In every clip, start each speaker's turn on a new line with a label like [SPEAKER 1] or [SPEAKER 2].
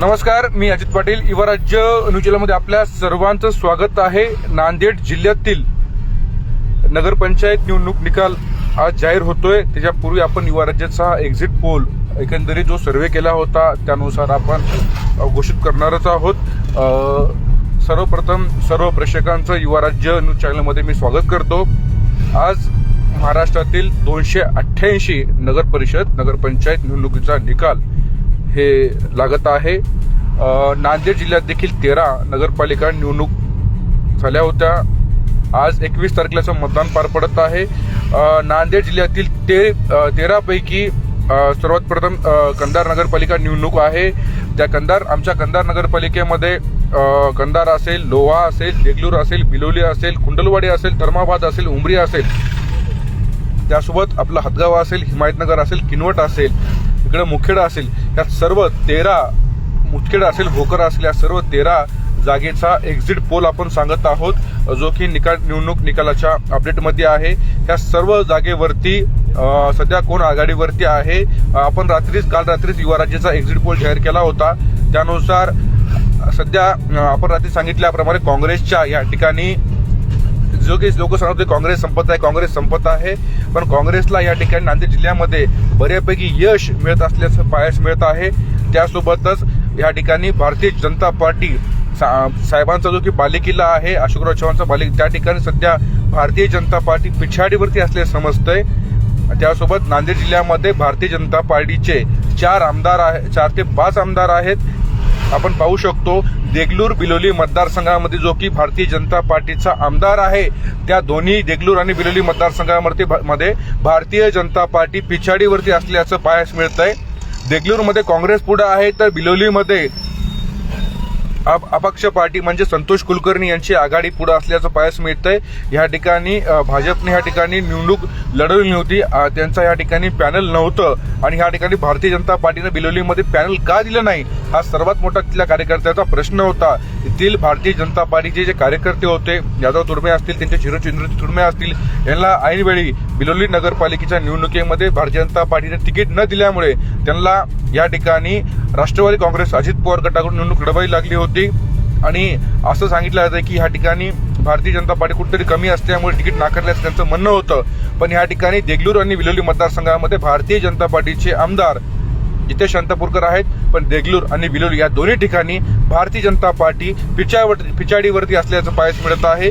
[SPEAKER 1] नमस्कार मी अजित पाटील. युवा राज्य आपल्या सर्वांचं स्वागत आहे नांदेड जिल्ह्यातील नगरपंचायत निवडणूक निकाल आज जाहीर होतोय. त्याच्यापूर्वी आपण युवा राज्याचा एक्झिट पोल एकंदरीत जो सर्वे केला होता त्यानुसार आपण घोषित करणारच आहोत. सर्वप्रथम सर्व प्रेक्षकांचं युवा राज्य न्यूज चॅनलमध्ये मी स्वागत करतो. आज महाराष्ट्रातील दोनशे अठ्ठ्याऐंशी नगर परिषद नगरपंचायत निवडणुकीचा निकाल हे लागत आहे. नांदेड जिल्ह्यात देखील तेरा नगरपालिका निवडणूक झाल्या होत्या. आज एकवीस तारखेला मतदान पार पडत आहे. नांदेड जिल्ह्यातील ते तेरापैकी सर्वात प्रथम कंधार नगरपालिका निवडणूक आहे. त्या कंधार आमच्या कंधार नगरपालिकेमध्ये कंधार असेल लोहा असेल देगलूर असेल बिलोली असेल कुंडलवाडी असेल धर्माबाद असेल उमरी असेल त्यासोबत आपलं हदगाव असेल हिमायतनगर असेल किनवट असेल इकडे मुखेडा असेल या सर्व तेरा मुखेडा असेल भोकर असेल या सर्व तेरा जागेचा एक्झिट पोल आपण सांगत आहोत. जो की निकाल निवडणूक निकालाच्या अपडेटमध्ये आहे. या सर्व जागेवरती सध्या कोण आघाडीवरती आहे? आपण रात्रीच काल रात्रीच युवाराज्याचा एक्झिट पोल जाहीर केला होता. त्यानुसार सध्या आपण रात्री सांगितल्याप्रमाणे काँग्रेसच्या या ठिकाणी जो की लोक सांगत होते काँग्रेस संपत आहे काँग्रेस संपत आहे. पण काँग्रेसला या ठिकाणी नांदेड जिल्ह्यामध्ये बऱ्यापैकी यश मिळत असल्याचं पाहायस मिळत आहे. त्यासोबतच या ठिकाणी भारतीय जनता पार्टी सा- साहेबांचा जो की बालेकिल्ला आहे अशोकराव चव्हाणचा बाले त्या ठिकाणी सध्या भारतीय जनता पार्टी पिछाडीवरती असल्याचे समजतंय. त्यासोबत नांदेड जिल्ह्यामध्ये भारतीय जनता पार्टीचे चार आमदार आहे चार ते पाच आमदार आहेत. आपण पाहू शकतो देगलूर बिलोली मतदारसंघामध्ये जो की भारतीय जनता पार्टीचा आमदार आहे त्या दोन्ही देगलूर आणि बिलोली मतदारसंघामध्ये मध्ये भारतीय जनता पार्टी पिछाडीवरती असल्याचं पाहायस मिळत आहे देगलूरमध्ये काँग्रेस पुढे आहे तर बिलोलीमध्ये अपक्ष पार्टी म्हणजे संतोष कुलकर्णी यांची आघाडी पुढे असल्याचं पाहायस मिळतंय. या ठिकाणी भाजपने ह्या ठिकाणी निवडणूक लढवली नव्हती. त्यांचा या ठिकाणी पॅनल नव्हतं. आणि ह्या ठिकाणी भारतीय जनता पार्टीने बिलोलीमध्ये पॅनल का दिलं नाही? हा सर्वात मोठा तिथल्या कार्यकर्त्याचा प्रश्न होता. येथील भारतीय जनता पार्टीचे जे कार्यकर्ते होते यादव तुर्मे असतील त्यांचे चिरचिंद्र तुर्मे असतील यांना ऐनवेळी बिलोली नगरपालिकेच्या निवडणुकीमध्ये भारतीय जनता पार्टीने तिकीट न दिल्यामुळे त्यांना या ठिकाणी राष्ट्रवादी काँग्रेस अजित पवार गटाकडून निवडणूक लढवावी लागली होती. आणि असं सांगितलं जातं की ह्या ठिकाणी भारतीय जनता पार्टी कुठेतरी कमी असल्यामुळे तिकीट नाकारल्याचं त्यांचं म्हणणं होतं. पण ह्या ठिकाणी देगलूर आणि विलोली मतदारसंघामध्ये भारतीय जनता पार्टीचे आमदार जिथे शांतापूरकर आहेत पण देगलूर आणि विलोली या दोन्ही ठिकाणी भारतीय जनता पार्टी पिछावर पिछाडीवरती असल्याचं पाहायच मिळत आहे.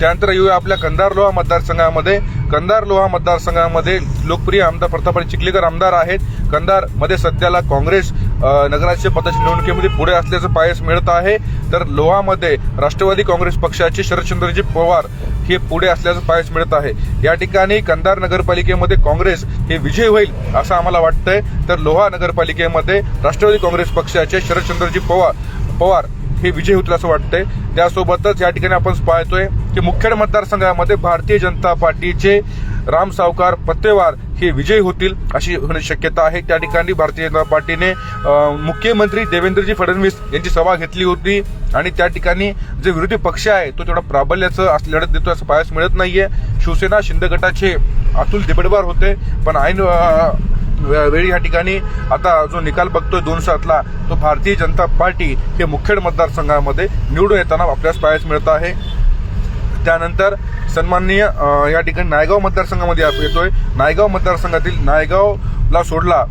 [SPEAKER 1] त्यानंतर येऊया आपल्या कंधार लोहा मतदारसंघामध्ये. कंधार लोहा मतदारसंघामध्ये लोकप्रिय आमदार प्रतापराव चिखलीकर आमदार आहेत. कंधारमध्ये सध्याला काँग्रेस अ, नगराध्यक्ष पदाच्या निवडणुकीमध्ये पुढे असल्याचं पाहायस मिळत आहे. तर लोहामध्ये राष्ट्रवादी काँग्रेस पक्षाचे शरदचंद्रजी पवार हे पुढे असल्याचं पाहायस मिळत आहे. या ठिकाणी कंधार नगरपालिकेमध्ये काँग्रेस हे विजय होईल असं आम्हाला वाटतंय. तर लोहा नगरपालिकेमध्ये राष्ट्रवादी काँग्रेस पक्षाचे शरदचंद्रजी पवार पवार हे विजय होतील असं वाटतंय. त्यासोबतच या ठिकाणी आपण पाहतोय की मुखेड मतदारसंघामध्ये भारतीय जनता पार्टीचे राम सावकार पत्तेवार हे विजयी होतील अशी होण्याची शक्यता आहे. त्या ठिकाणी भारतीय जनता पार्टीने मुख्यमंत्री देवेंद्रजी फडणवीस यांची सभा घेतली होती आणि त्या ठिकाणी जे विरोधी पक्ष आहे तो तेवढा प्राबल्याचं असं लढत देतो असं पाहायला मिळत नाहीये. शिवसेना शिंदे गटाचे अतुल दिबडवार होते पण ऐन वेळी या ठिकाणी आता जो निकाल बघतोय दोन सातला तो भारतीय जनता पार्टी हे मुखेड मतदारसंघामध्ये निवडून येताना आपल्यास पाहायला मिळत आहे. त्यानंतर सन्माननीय या ठिकाणी नायगाव मतदारसंघामध्ये आप- येतोय. नायगाव मतदारसंघातील नायगावला सोडला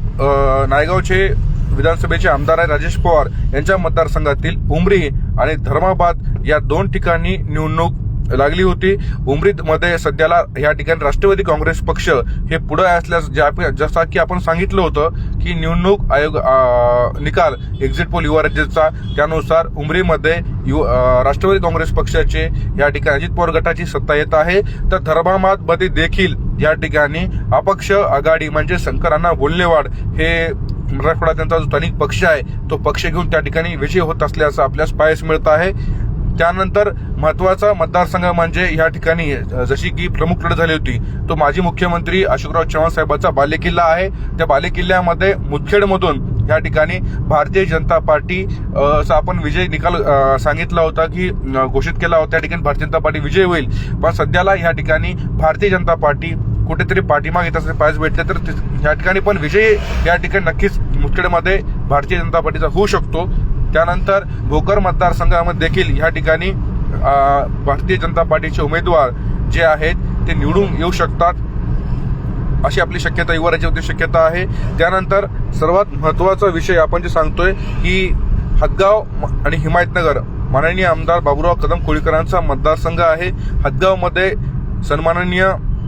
[SPEAKER 1] नायगावचे विधानसभेचे आमदार आहे राजेश पवार. यांच्या मतदारसंघातील उमरी आणि धर्माबाद या दोन ठिकाणी निवडणूक लागली होती. उमरीतमध्ये सध्याला या ठिकाणी राष्ट्रवादी काँग्रेस पक्ष हे पुढे असल्यास ज्या- जसा की आपण सांगितलं होतं की निवडणूक आयोग निकाल एक्झिट पोल युवा राज्याचा. त्यानुसार उमरीमध्ये यु- राष्ट्रवादी काँग्रेस पक्षाचे या ठिकाणी अजित पवार गटाची सत्ता येत आहे. तर धर्माबादमध्ये देखील या ठिकाणी अपक्ष आघाडी म्हणजे शंकरांना बोलणेवाड हे मराठवाडा त्यांचा जो स्थानिक पक्ष आहे तो पक्ष घेऊन त्या ठिकाणी विजय होत असल्याचं आपल्यास पाहायला मिळत आहे. त्यानंतर महत्त्वाचा मतदारसंघ म्हणजे या ठिकाणी जशी की प्रमुख लढत झाली होती तो माजी मुख्यमंत्री अशोकराव चव्हाण साहेबांचा बालेकिल्ला आहे. त्या बालेकिल्ल्यामध्ये मुदखेडमधून या ठिकाणी भारतीय जनता पार्टी असा आपण विजय निकाल सांगितला होता की घोषित केला होता त्या ठिकाणी भारतीय जनता पार्टी विजय होईल. पण सध्याला या ठिकाणी भारतीय जनता पार्टी कुठेतरी पाठीमाग येत असं पाहिजे भेटले तर या ठिकाणी पण विजय या ठिकाणी नक्कीच मुदखेडमध्ये भारतीय जनता पार्टीचा होऊ शकतो. त्यानंतर भोकर मतदारसंघामध्ये देखील या ठिकाणी भारतीय जनता पार्टीचे उमेदवार जे आहेत ते निवडून येऊ शकतात. अशी आपली शक्यता युवा होती शक्यता आहे. त्यानंतर सर्वात महत्त्वाचा विषय आपण जे सांगतोय की हदगाव म- आणि हिमायतनगर माननीय आमदार बाबुराव कदम कोळीकरांचा मतदारसंघ आहे. हदगावमध्ये सन्माननीय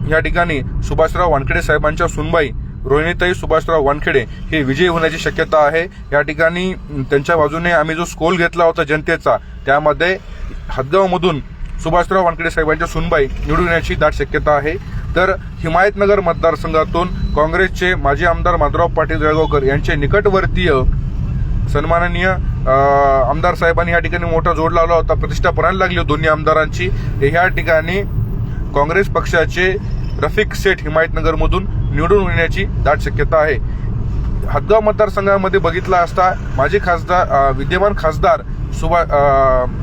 [SPEAKER 1] या ठिकाणी सुभाषराव वानखेडे साहेबांच्या सुनबाई रोहिणीताई सुभाषराव वानखेडे हे विजयी होण्याची शक्यता आहे. या ठिकाणी त्यांच्या बाजूने आम्ही जो स्कोल घेतला होता जनतेचा त्यामध्ये हदगावमधून सुभाषराव वानखेडे साहेबांच्या सुनबाई निवडून येण्याची दाट शक्यता आहे. तर हिमायतनगर मतदारसंघातून काँग्रेसचे माजी आमदार माधवराव पाटील जळगावकर यांचे निकटवर्तीय सन्माननीय आमदार साहेबांनी या ठिकाणी मोठा जोड लावला होता. प्रतिष्ठा पणायला लागली दोन्ही आमदारांची. ह्या ठिकाणी काँग्रेस पक्षाचे रफिक शेठ हिमायतनगरमधून निवडून येण्याची दाट शक्यता आहे. हदगाव मतदारसंघामध्ये बघितला असता माजी खासदार विद्यमान खासदार सुभा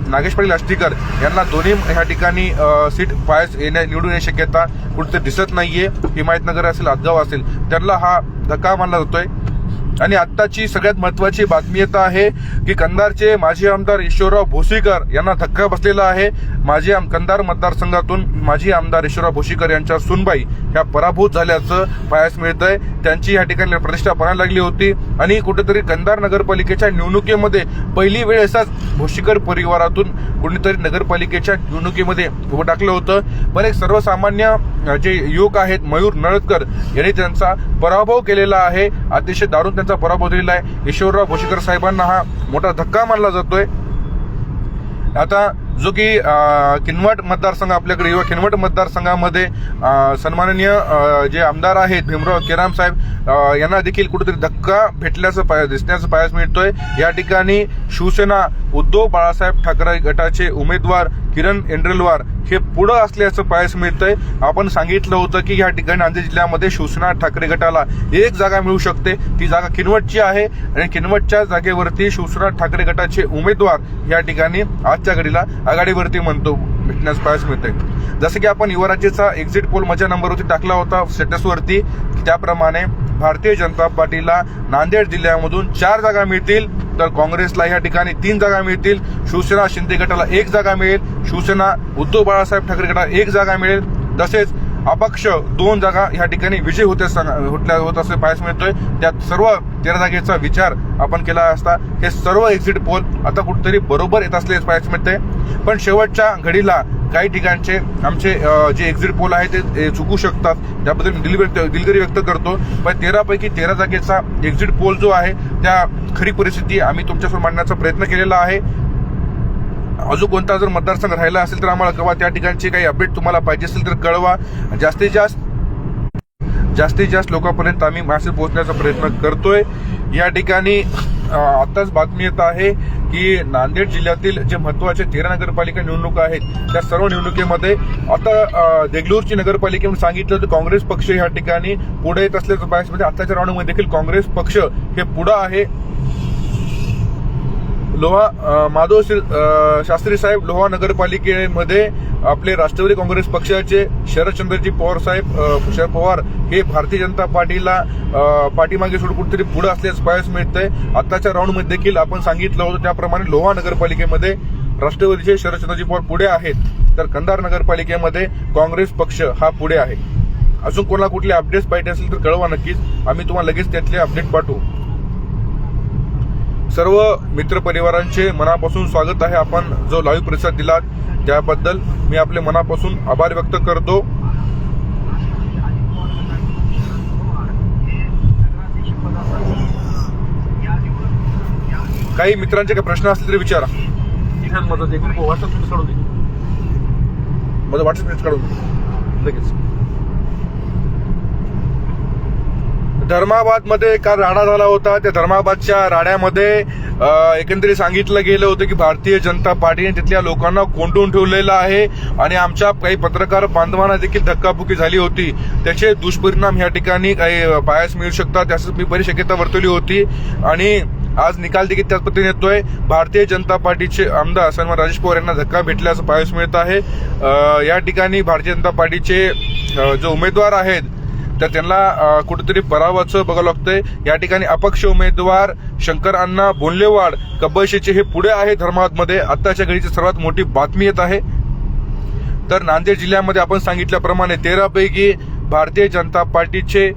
[SPEAKER 1] नागेश पाटील आष्टीकर यांना दोन्ही ह्या ठिकाणी सीट पायस येण्या निवडून येण्याची शक्यता कुठे दिसत नाहीये. हिमायतनगर असेल हदगाव असेल त्यांना हा धक्का मानला जातोय. आणि आत्ताची सगळ्यात महत्वाची बातमी येत आहे की कंधारचे माजी आमदार ईश्वरराव भोसीकर यांना धक्का बसलेला आहे. माजी आम- कंधार मतदारसंघातून माजी आमदार ईश्वरराव भोसीकर यांच्या सुनबाई ह्या पराभूत झाल्याचं पाहायला मिळतंय. त्यांची या ठिकाणी प्रतिष्ठा पणायला लागली होती आणि कुठेतरी कंधार नगरपालिकेच्या निवडणुकीमध्ये पहिली वेळ असाच भोसीकर परिवारातून कुणीतरी नगरपालिकेच्या निवडणुकीमध्ये उभं टाकलं होतं. पण एक सर्वसामान्य जे युवक आहेत मयूर नळदकर यांनी त्यांचा पराभव केलेला आहे. अतिशय दारुण यांचा पराभव दिलेला आहे. ईश्वरराव भोशीकर साहेबांना हा मोठा धक्का मानला जातोय. आता जो की किनवट मतदारसंघ आपल्याकडे युवा किनवट मतदारसंघामध्ये सन्माननीय जे आमदार आहेत भीमराव केराम साहेब यांना देखील कुठेतरी धक्का भेटल्याचं पाय दिसण्याचं पायास मिळतोय. या ठिकाणी शिवसेना उद्धव बाळासाहेब ठाकरे गटाचे उमेदवार किरण एंड्रेलवार हे पुढं असल्याचं पाहायला मिळतंय. आपण सांगितलं होतं की या ठिकाणी नांदेड जिल्ह्यामध्ये शिवसेना ठाकरे गटाला एक जागा मिळू शकते. ती जागा किनवटची आहे आणि किनवटच्या जागेवरती शिवसेना ठाकरे गटाचे उमेदवार या ठिकाणी आजच्या घडीला आघाडीवरती म्हणतो. भेटण्यास पाहायला मिळते जसं की आपण युवराज्याचा एक्झिट पोल माझ्या नंबरवरती टाकला होता स्टेटसवरती त्याप्रमाणे भारतीय जनता पार्टीला नांदेड जिल्ह्यामधून चार जागा मिळतील तर काँग्रेसला या ठिकाणी तीन जागा मिळतील शिवसेना शिंदे गटाला एक जागा मिळेल शिवसेना उद्धव बाळासाहेब ठाकरे गटाला एक जागा मिळेल तसेच अपक्ष दोन जागा या ठिकाणी विजय होते सांग- होत असे पाहायला मिळतोय. त्यात सर्व तेरा जागेचा विचार आपण केला असता. हे सर्व एक्झिट पोल आता कुठेतरी बरोबर येत असले पाहायला मिळते पण शेवटच्या घडीला काही ठिकाणचे आमचे जे एक्झिट पोल आहे ते चुकू शकतात. त्याबद्दल मी दिलगिरी व्यक्त- दिलगिरी व्यक्त करतो. पण तेरापैकी तेरा जागेचा एक्झिट पोल जो आहे त्या खरी परिस्थिती आम्ही तुमच्यासमोर मांडण्याचा प्रयत्न केलेला आहे. अजून कोणता जर मतदारसंघ राहिला असेल तर आम्हाला कळवा. त्या ठिकाणची काही अपडेट तुम्हाला पाहिजे असेल तर कळवा. जास्तीत जास्त जास्तीत जास्त लोकांपर्यंत आम्ही मॅसेज पोहोचण्याचा प्रयत्न करतोय. या ठिकाणी आताच बातमी येत आहे की नांदेड जिल्ह्यातील जे महत्त्वाचे तेरा नगरपालिका निवडणुका आहेत त्या सर्व निवडणुकीमध्ये आता देगलूरची नगरपालिकेने सांगितलं तर काँग्रेस पक्ष या ठिकाणी पुढे येत असल्याचं पाहायचं. म्हणजे आताच्या राऊंडमध्ये देखील काँग्रेस पक्ष हे पुढं आहे. लोहा माधव शास्त्री साहेब लोहा नगरपालिकेमध्ये आपले राष्ट्रवादी काँग्रेस पक्षाचे शरदचंद्रजी पवार साहेब शरद पवार हे भारतीय जनता पार्टीला पाठीमागे सोडून कुठेतरी पुढे असल्याचं पाहायच मिळतंय. आताच्या राऊंडमध्ये देखील आपण सांगितलं होतं त्याप्रमाणे लोहा नगरपालिकेमध्ये राष्ट्रवादीचे शरदचंद्रजी पवार पुढे आहेत. तर कंधार नगरपालिकेमध्ये काँग्रेस पक्ष हा पुढे आहे. अजून कोणाला कुठले अपडेट्स पाहिजे असेल तर कळवा नक्कीच. आम्ही तुम्हाला लगेच त्यातले अपडेट पाठवू. सर्व मित्रपरिवारांचे मनापासून स्वागत आहे. आपण जो लाईव्ह प्रतिसाद दिलात त्याबद्दल मी आपले मनापासून आभार व्यक्त करतो. काही मित्रांचे काही प्रश्न असले तरी विचारा.
[SPEAKER 2] माझं व्हॉट्सअप
[SPEAKER 1] व्हॉट्सअप काढून दे. लगेच. धर्माबादमध्ये काल राडा झाला होता. त्या धर्माबादच्या राड्यामध्ये एकंदरीत सांगितलं गेलं होतं की भारतीय जनता पार्टीने तिथल्या लोकांना कोंडून ठेवलेलं आहे आणि आमच्या काही पत्रकार बांधवांना देखील धक्काबुक्की झाली होती. त्याचे दुष्परिणाम या ठिकाणी काही पायास मिळू शकतात. त्याच मी बरी शक्यता वर्तवली होती. आणि आज निकाल देखील त्याच पद्धतीने येतोय. भारतीय जनता पार्टीचे आमदार सन्मान राजेश पवार यांना धक्का भेटल्याचं पाहायला मिळत आहे. या ठिकाणी भारतीय जनता पार्टीचे जो उमेदवार आहेत तर त्यांना कुठेतरी पराभवाचं बघावं लागतंय. या ठिकाणी अपक्ष उमेदवार शंकर अण्णा बोनलेवाड कब्बशीचे हे पुढे आहे धर्माबादमध्ये. आत्ताच्या घडीची सर्वात मोठी बातमी येत आहे. तर नांदेड जिल्ह्यामध्ये आपण सांगितल्याप्रमाणे तेरापैकी भारतीय जनता पार्टीचे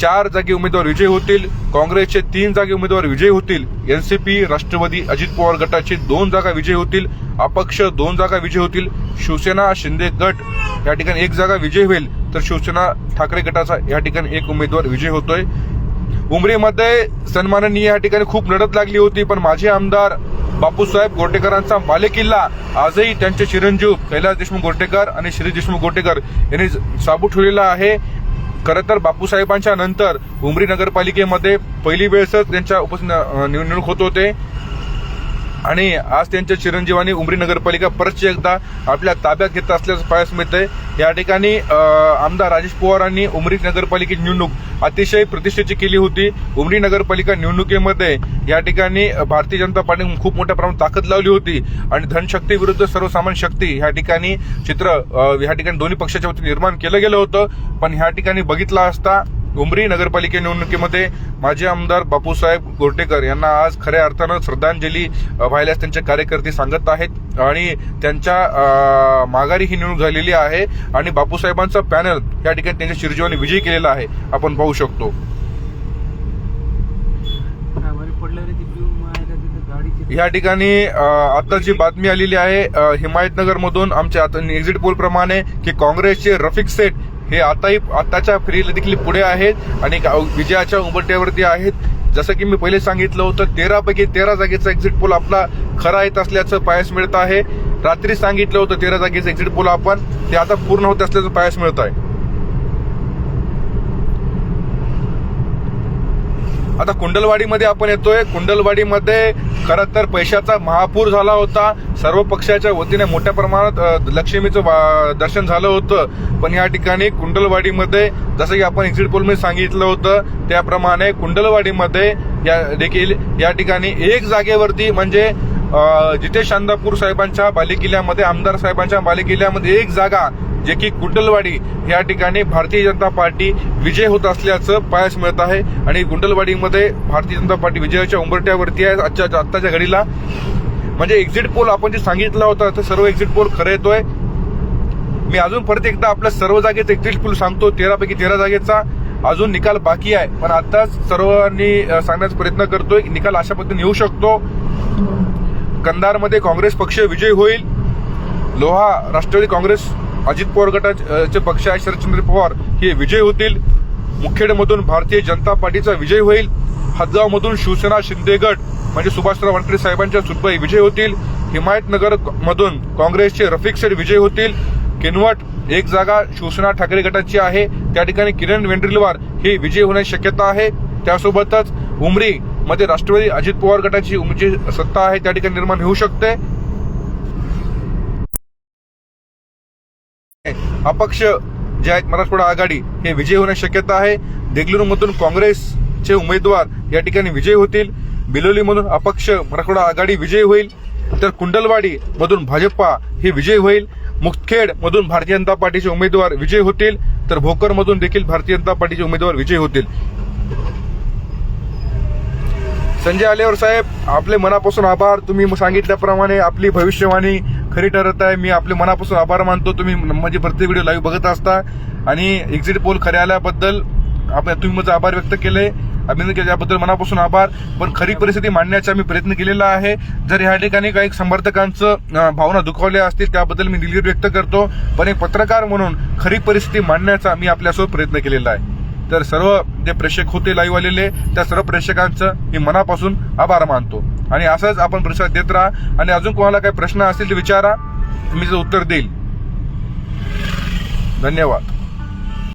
[SPEAKER 1] चार जागी उमेदवार विजय होतील. काँग्रेसचे तीन जागी उमेदवार विजय होतील. एनसीपी राष्ट्रवादी अजित पवार गटाचे दोन जागा विजय होतील. अपक्ष दोन जागा विजय होतील. शिवसेना शिंदे गट या ठिकाणी एक जागा विजय होईल. तर शिवसेना ठाकरे गटाचा या ठिकाणी एक उमेदवार विजय होतोय. उमरीमध्ये सन्माननीय या ठिकाणी खूप लढत लागली होती पण माजी आमदार बापूसाहेब गोटेकरांचा बालेकिल्ला आजही त्यांचे चिरंजीव कैलास देशमुख गोटेकर आणि श्री देशमुख गोटेकर यांनी साबू ठेवलेला आहे. खरं तर बापूसाहेबांच्या नंतर उमरी नगरपालिकेमध्ये पहिली वेळेसच त्यांच्या उपस्थित निवडणूक होत होते. आणि आज त्यांच्या चिरंजीवानी उमरी नगरपालिका परत एकदा आपल्या ताब्यात घेत असल्याचं पाहायला मिळतंय. या ठिकाणी आमदार राजेश पवारांनी उमरी नगरपालिकेची निवडणूक अतिशय प्रतिष्ठेची केली होती. उमरी नगरपालिका निवडणुकीमध्ये या ठिकाणी भारतीय जनता पार्टीने खूप मोठ्या प्रमाणात ताकद लावली होती आणि धनशक्ती विरुद्ध सर्वसामान्य शक्ती ह्या ठिकाणी चित्र ह्या ठिकाणी दोन्ही पक्षाच्या वतीने निर्माण केलं गेलं होतं. पण ह्या ठिकाणी बघितलं असता उमरी नगरपालिका निवडणुकीमध्ये माजी आमदार बापूसाहेब गोरटेकर यांना आज खऱ्या अर्थानं श्रद्धांजली व्हायलाच त्यांचे कार्यकर्ते सांगत आहेत आणि त्यांच्या माघारी ही निवडणूक झालेली आहे आणि बापूसाहेबांचा पॅनल या ठिकाणी त्यांच्या शिरजीवाने विजयी केलेला आहे. आपण पाहू शकतो. या ठिकाणी आता जी बातमी आलेली आहे अ, हिमायतनगर मधून आमच्या आता एक्झिट पोल प्रमाणे की काँग्रेसचे रफिक सेठ हे आताही आताच्या फेरीला देखील पुढे आहेत आणि विजयाच्या उंबरट्यावरती आहेत. जसं की मी पहिले सांगितलं होतं तेरापैकी तेरा जागेचा एक्झिट पोल आपला खरा येत असल्याचं पायास मिळत आहे. रात्री सांगितलं होतं तेरा जागेचं एक्झिट पोल आपण. ते आता पूर्ण होत असल्याचं पायास मिळत आहे. आता कुंडलवाडीमध्ये आपण येतोय. कुंडलवाडीमध्ये खरं तर पैशाचा महापूर झाला होता. सर्व पक्षाच्या वतीने मोठ्या प्रमाणात लक्ष्मीचं दर्शन झालं होतं. पण या ठिकाणी कुंडलवाडीमध्ये जसं की आपण एक्झिट पोलमध्ये सांगितलं होतं त्याप्रमाणे कुंडलवाडीमध्ये या देखील या ठिकाणी एक जागेवरती म्हणजे जिथे शांदापूर साहेबांच्या बालेकिल्ल्यामध्ये आमदार साहेबांच्या बालेकिल्ल्यामध्ये एक जागा जे की गुंडलवाडी या ठिकाणी भारतीय जनता पार्टी विजय होत असल्याचं पायास मिळत आहे. आणि गुंडलवाडीमध्ये भारतीय जनता पार्टी विजयाच्या उंबरट्यावरती आहे. आजच्या आत्ताच्या घडीला. म्हणजे एक्झिट पोल आपण जे सांगितला होता तर सर्व एक्झिट पोल खरं येतोय. मी अजून परत एकदा आपल्या सर्व जागेचा एक्झिट पोल सांगतो. तेरापैकी तेरा जागेचा अजून निकाल बाकी आहे. पण आताच सर्वांनी सांगण्याचा प्रयत्न करतोय की निकाल अशा पद्धतीने येऊ शकतो. कंधारमध्ये काँग्रेस पक्ष विजय होईल. लोहा राष्ट्रवादी काँग्रेस अजित पवार गटाचे पक्ष आहे शरदचंद्र पवार. हे विजय होतील. मुखेडमधून भारतीय जनता पार्टीचा विजय होईल. हदगावमधून शिवसेना शिंदे गट म्हणजे सुभाषराव वानखेडे साहेबांच्या सुटबाई विजय होतील. हिमायतनगर मधून काँग्रेसचे रफिक शेठ विजय होतील. किनवट एक जागा शिवसेना ठाकरे गटाची आहे. त्या ठिकाणी किरण वेंड्रीलवार हे विजय होण्याची शक्यता आहे. त्यासोबतच उमरी मध्ये राष्ट्रवादी अजित पवार गटाची जी सत्ता आहे. त्या ठिकाणी निर्माण होऊ शकते. अपक्ष जे आहेत मराठवाडा आघाडी हे विजय होण्याची शक्यता आहे. देगलूरमधून काँग्रेसचे उमेदवार या ठिकाणी विजय होतील. बिलोलीमधून अपक्ष मराठवाडा आघाडी विजय होईल. तर कुंडलवाडी मधून भाजपा हे विजय होईल. मुखेड मधून भारतीय जनता पार्टीचे उमेदवार विजय होतील. तर भोकर मधून देखील भारतीय जनता पार्टीचे उमेदवार विजय होतील. संजय आलेवर साहेब आपले मनापासून आभार. तुम्ही सांगितल्याप्रमाणे आपली भविष्यवाणी खरी ठरत आहे. मी आपले मनापासून आभार मानतो. तुम्ही माझे प्रत्येक व्हिडिओ लाईव्ह बघत असता. आणि एक्झिट पोल खरे आल्याबद्दल आपण तुम्ही माझा आभार व्यक्त केले. अभिनंदन केले. याबद्दल मनापासून आभार. पण खरी परिस्थिती मांडण्याचा मी प्रयत्न केलेला आहे. जर ह्या ठिकाणी काही समर्थकांचं भावना दुखावल्या असतील त्याबद्दल मी दिलगिरी व्यक्त करतो. पण एक पत्रकार म्हणून खरी परिस्थिती मांडण्याचा मी आपल्यासोबत प्रयत्न केलेला आहे. तर सर्व जे प्रेक्षक होते लाईव्ह आलेले त्या सर्व प्रेक्षकांचं मी मनापासून आभार मानतो. आणि असंच आपण प्रतिसाद देत राहा. आणि अजून कोणाला काही प्रश्न असतील ते विचारा. मी उत्तर देईल. धन्यवाद.